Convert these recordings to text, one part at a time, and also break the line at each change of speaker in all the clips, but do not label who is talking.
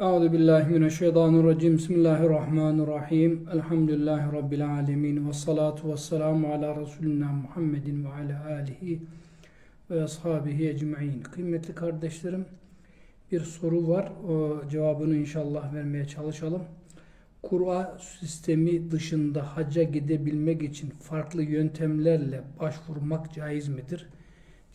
Euzu billahi mineşşeytanirracim. Bismillahirrahmanirrahim. Elhamdülillahi rabbil alamin ve salatu vesselamu ala resulina Muhammedin ve ala alihi ve ashabihi ecmaîn. Kıymetli kardeşlerim, bir soru var. O cevabını inşallah vermeye çalışalım. Kur'a sistemi dışında hacca gidebilmek için farklı yöntemlerle başvurmak caiz midir?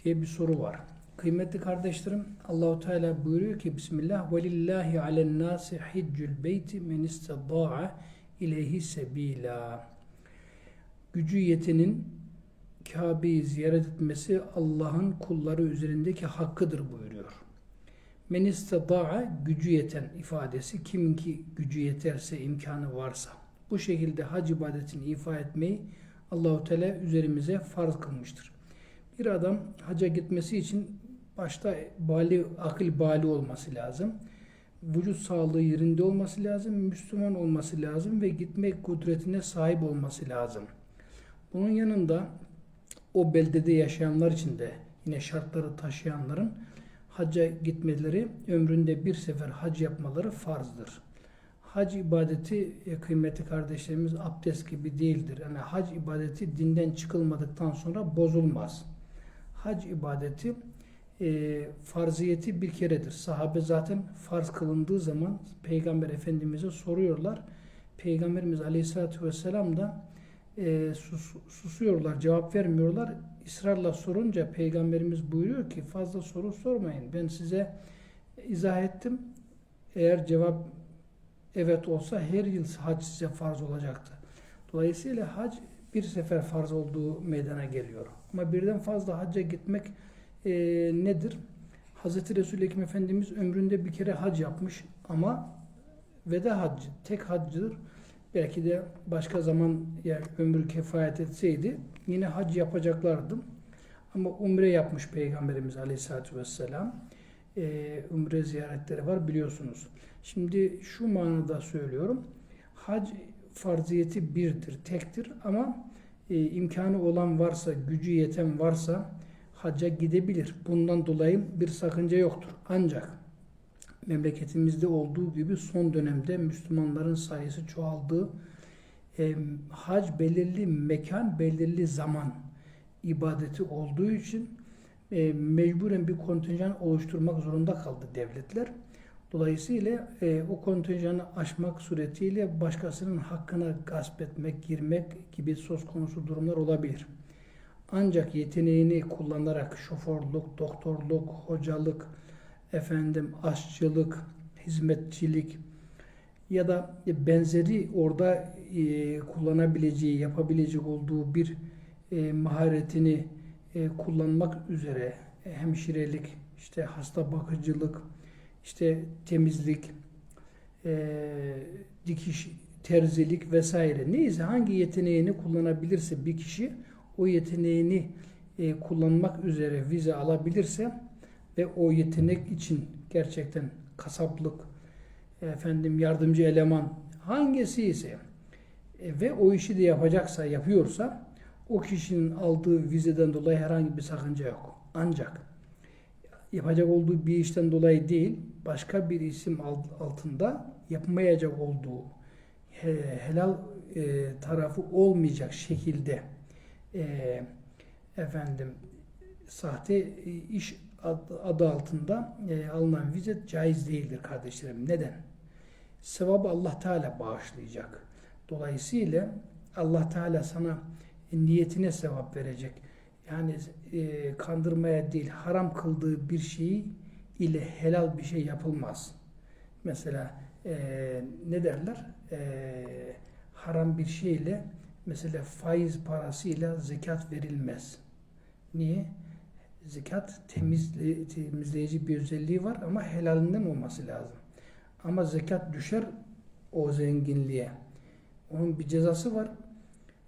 diye bir soru var. Kıymetli kardeşlerim, Allahu Teala buyuruyor ki Bismillah ve lillahi alen nasi hiccul beyti men istada'a ileyhi sebila. Gücü yetenin Kabe'yi ziyaret etmesi Allah'ın kulları üzerindeki hakkıdır buyuruyor. Men istada'a gücü yeten ifadesi kimin ki gücü yeterse imkanı varsa bu şekilde hac ibadetini ifa etmeyi Allahu Teala üzerimize farz kılmıştır. Bir adam haca gitmesi için başta bali, akıl bali olması lazım. Vücut sağlığı yerinde olması lazım. Müslüman olması lazım ve gitmek kudretine sahip olması lazım. Bunun yanında o beldede yaşayanlar için de yine şartları taşıyanların hacca gitmeleri, ömründe bir sefer hac yapmaları farzdır. Hac ibadeti e, kıymetli kardeşlerimiz abdest gibi değildir. Yani hac ibadeti dinden çıkılmadıktan sonra bozulmaz. Hac ibadeti e, farziyeti bir keredir. Sahabe zaten farz kılındığı zaman Peygamber Efendimiz'e soruyorlar. Peygamberimiz Aleyhisselatü Vesselam da e, sus, susuyorlar, cevap vermiyorlar. İsrarla sorunca Peygamberimiz buyuruyor ki fazla soru sormayın. Ben size izah ettim. Eğer cevap evet olsa her yıl hac size farz olacaktı. Dolayısıyla hac bir sefer farz olduğu meydana geliyor. Ama birden fazla hacca gitmek e, nedir? Hz. Resul-i Efendimiz ömründe bir kere hac yapmış ama veda haccı, tek haccıdır. Belki de başka zaman yani ömrü kefayet etseydi yine hac yapacaklardı. Ama umre yapmış Peygamberimiz Aleyhisselatü Vesselam. Ee, umre ziyaretleri var biliyorsunuz. Şimdi şu manada söylüyorum. Hac farziyeti birdir, tektir ama e, imkanı olan varsa, gücü yeten varsa hacca gidebilir. Bundan dolayı bir sakınca yoktur. Ancak memleketimizde olduğu gibi son dönemde Müslümanların sayısı çoğaldığı e, hac belirli mekan, belirli zaman ibadeti olduğu için e, mecburen bir kontenjan oluşturmak zorunda kaldı devletler. Dolayısıyla e, o kontenjanı aşmak suretiyle başkasının hakkına gasp etmek, girmek gibi söz konusu durumlar olabilir. Ancak yeteneğini kullanarak şoförlük, doktorluk, hocalık, efendim aşçılık, hizmetçilik ya da benzeri orada e, kullanabileceği, yapabilecek olduğu bir e, maharetini e, kullanmak üzere hemşirelik, işte hasta bakıcılık, işte temizlik, dikiş, terzilik vesaire. Neyse hangi yeteneğini kullanabilirse bir kişi o yeteneğini e, kullanmak üzere vize alabilirse ve o yetenek için gerçekten kasaplık, efendim yardımcı eleman hangisi ise e, ve o işi de yapacaksa, yapıyorsa o kişinin aldığı vizeden dolayı herhangi bir sakınca yok. Ancak yapacak olduğu bir işten dolayı değil, başka bir isim altında yapmayacak olduğu helal e, tarafı olmayacak şekilde e, efendim sahte iş adı altında e, alınan vize caiz değildir kardeşlerim. Neden? Sevabı Allah Teala bağışlayacak. Dolayısıyla Allah Teala sana niyetine sevap verecek. Yani e, kandırmaya değil, haram kıldığı bir şeyi ile helal bir şey yapılmaz. Mesela e, ne derler? E, haram bir şeyle mesela faiz parasıyla zekat verilmez. Niye? Zekat temizle, temizleyici bir özelliği var ama helalinden olması lazım. Ama zekat düşer o zenginliğe. Onun bir cezası var.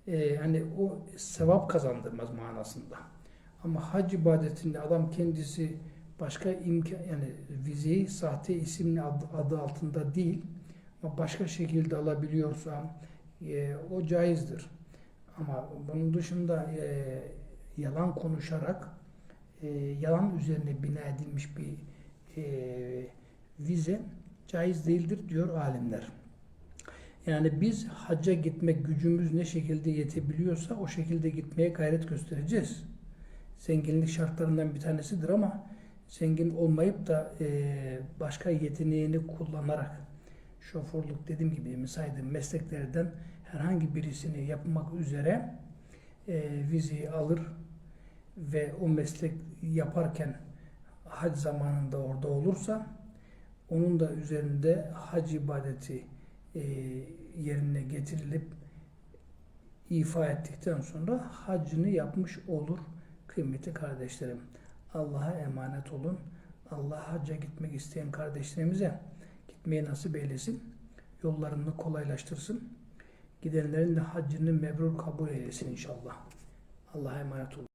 Ee, hani o sevap kazandırmaz manasında. Ama hac ibadetinde adam kendisi başka imkan yani vizeyi sahte isimli adı, adı altında değil ama başka şekilde alabiliyorsa e, o caizdir. Ama bunun dışında e, yalan konuşarak e, yalan üzerine bina edilmiş bir e, vize caiz değildir diyor alimler. Yani biz hacca gitmek gücümüz ne şekilde yetebiliyorsa o şekilde gitmeye gayret göstereceğiz. Zenginlik şartlarından bir tanesidir ama zengin olmayıp da eee, başka yeteneğini kullanarak şoförlük dediğim gibi misaydığım mesleklerden herhangi birisini yapmak üzere eee vizeyi alır ve o meslek yaparken hac zamanında orada olursa onun da üzerinde hac ibadeti e, yerine getirilip ifa ettikten sonra hacını yapmış olur kıymetli kardeşlerim. Allah'a emanet olun. Allah hacca gitmek isteyen kardeşlerimize gitmeyi nasip eylesin. Yollarını kolaylaştırsın. Gidenlerin de haccını mebrur kabul eylesin inşallah. Allah'a emanet olun.